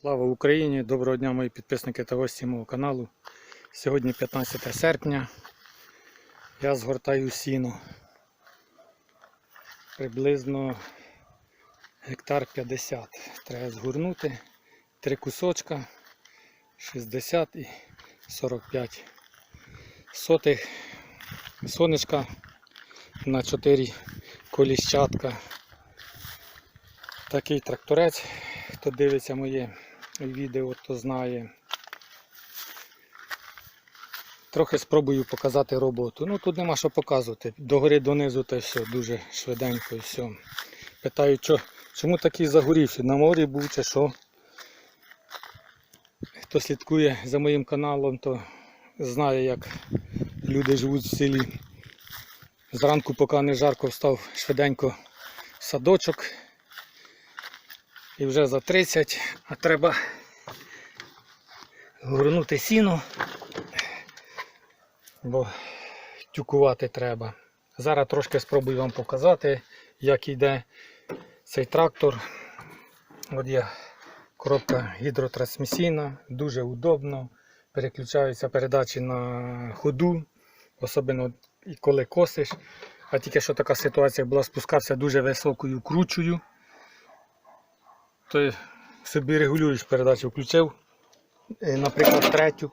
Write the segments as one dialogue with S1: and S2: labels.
S1: Слава Україні! Доброго дня, мої підписники та гості мого каналу. Сьогодні 15 серпня. Я згортаю сіно. Приблизно гектар 50. Треба згорнути. Три кусочка 60 і 45 сотих сонечка на 4 коліщатка. Такий тракторець, хто дивиться моє відео, то знає. Трохи спробую показати роботу. Ну тут нема що показувати. Догори донизу то все дуже швиденько і все. Питаю, чо, чому такий загорівший? На морі був чи що? Хто слідкує за моїм каналом, то знає, як люди живуть в селі. Зранку, поки не жарко встав швиденько садочок. І вже за 30, а треба горнути сіно, бо тюкувати треба. Зараз трошки спробую вам показати, як йде цей трактор. От є коробка гідротрансмісійна, дуже удобно. Переключаються передачі на ходу, особливо коли косиш. А тільки що така ситуація була, спускався дуже високою кручею то собі регулюєш передачу, включив, е, наприклад, третю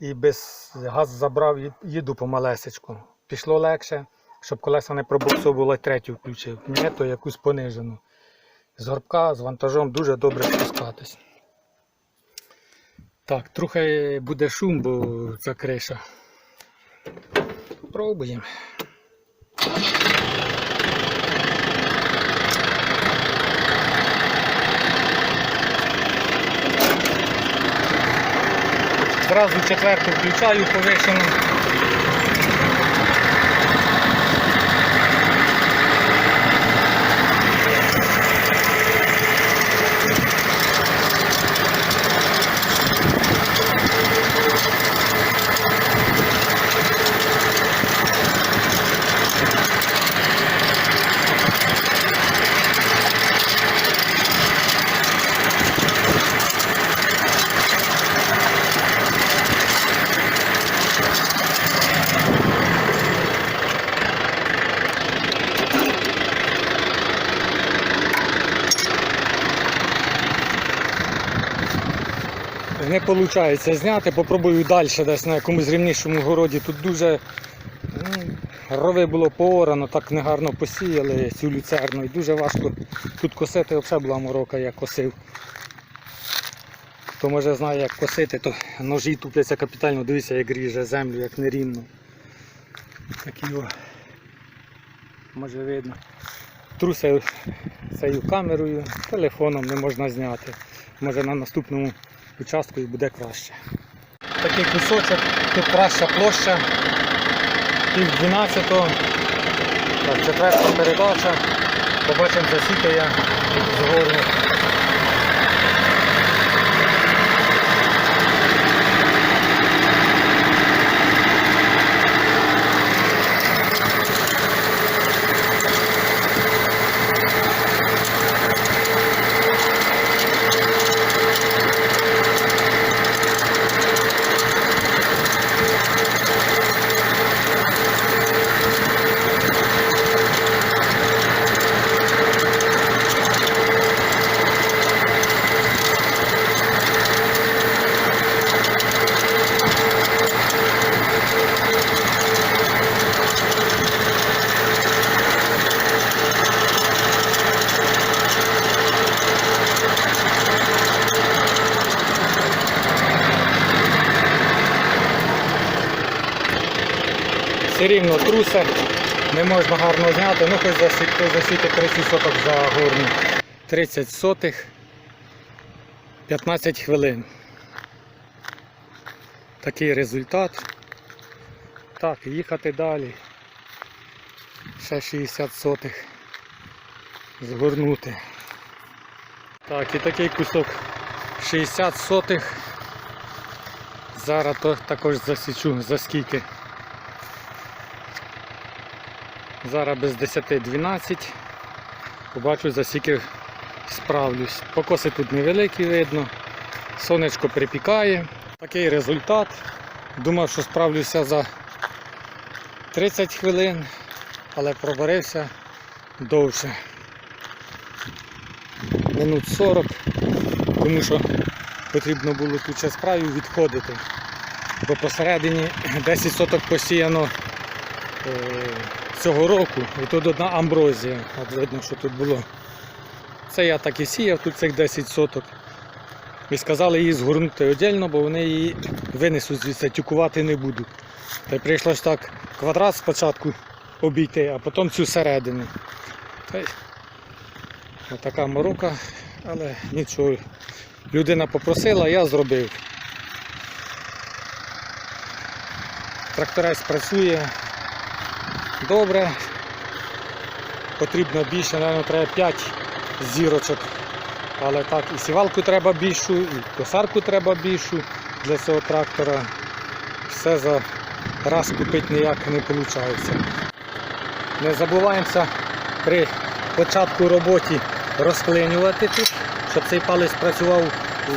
S1: і без газ забрав їду помалесечку. Пішло легше, щоб колеса не пробуксовувало, третю включив. Ні, то якусь понижену. З горбка, з вантажом дуже добре спускатись. Так, трохи буде шум, бо це криша. Пробуємо. Зразу четверту включаю повишену. Не виходить зняти, попробую далі десь на якомусь рівнішому городі. Тут дуже ну, рови було поорано, так негарно посіяли цю люцерну і дуже важко тут косити, взагалі була морока, я косив. Хто може знає як косити, то ножі тупляться капітально, дивіться, як ріже землю, як нерівно. Такі о. Може видно. Трусив цією камерою, телефоном не можна зняти. Може на наступному участку і буде краще. Такий кусочок, тут краща площа, пів 12, так, четверта передача. Побачимо засіки я згорну. Все рівно трусе, не можна гарно зняти, ну хоч засіти, засіти 30 соток за горну. 30 сотих 15 хвилин. Такий результат. Так, їхати далі. Ще 60 сотих згорнути. Так, і такий кусок 60 сотих. Зараз також засічу за скільки. Зараз без 10-12. Побачу за скільки справлюсь. Покоси тут невеликі видно. Сонечко припікає. Такий результат. Думав, що справлюся за 30 хвилин, але проборився довше. Минут 40, тому що потрібно було тут ще справі відходити. Бо посередині 10 соток посіяно е, цього року, і тут одна амброзія. От видно, що тут було. Це я так і сіяв, тут цих 10 соток. І сказали її згорнути віддільно, бо вони її винесуть звідси, тюкувати не будуть. Та й прийшлось так квадрат спочатку обійти, а потім цю середину. Та й така морока, але нічого. Людина попросила, я зробив. Тракторець працює добре. Потрібно більше, мабуть, треба 5 зірочок. Але так, і сівалку треба більшу, і косарку треба більшу для цього трактора. Все за раз купити ніяк не виходить. Не забуваємося при початку роботи розклинювати тут, щоб цей палець працював у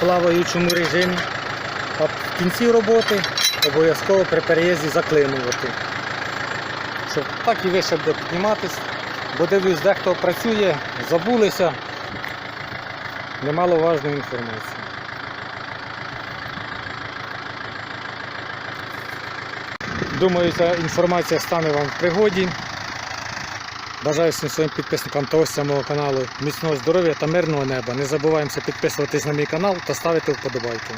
S1: плаваючому режимі. А в кінці роботи обов'язково при переїзді заклинувати. Щоб так і вище буде підніматись. Бо дивлюсь, дехто працює, забулися, немаловажної інформації. Думаю, ця інформація стане вам в пригоді. Бажаю всім своїм підписникам та гостям мого каналу міцного здоров'я та мирного неба. Не забуваємося підписуватись на мій канал та ставити вподобайки.